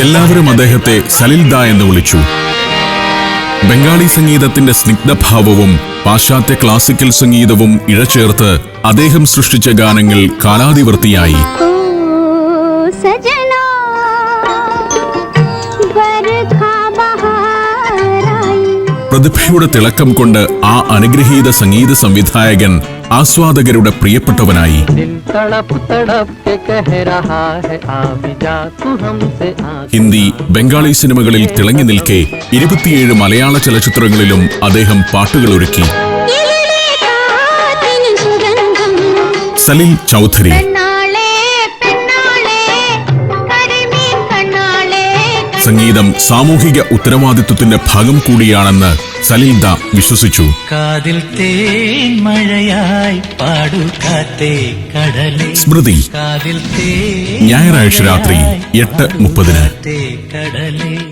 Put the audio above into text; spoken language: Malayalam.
എല്ലാവരും അദ്ദേഹത്തെ സലിൽദ എന്ന് വിളിച്ചു. ബംഗാളി സംഗീതത്തിന്റെ സ്നിഗ്ധഭാവവും പാശ്ചാത്യ ക്ലാസിക്കൽ സംഗീതവും ഇഴചേർത്ത് അദ്ദേഹം സൃഷ്ടിച്ച ഗാനങ്ങൾ കാലാതിവൃത്തിയായി പ്രതിഭയുടെ തിളക്കം കൊണ്ട് ആ അനുഗ്രഹീത സംഗീത സംവിധായകൻ ആസ്വാദകരുടെ പ്രിയപ്പെട്ടവനായി ഹിന്ദി ബംഗാളി സിനിമകളിൽ തിളങ്ങി നിൽക്കെ ഇരുപത്തിയേഴ് മലയാള ചലച്ചിത്രങ്ങളിലും അദ്ദേഹം പാട്ടുകളൊരുക്കി സലിൽ ചൗധരി. സംഗീതം സാമൂഹിക ഉത്തരവാദിത്വത്തിന്റെ ഭാഗം കൂടിയാണെന്ന് സലിൽദ വിശ്വസിച്ചു. കാതിൽ തേൻ മഴയായി പാടു കടലേ. സ്മൃതി. കാതിൽ തേൻ ഞായറാഴ്ച രാത്രി എട്ട് മുപ്പതിന്. കടലേ.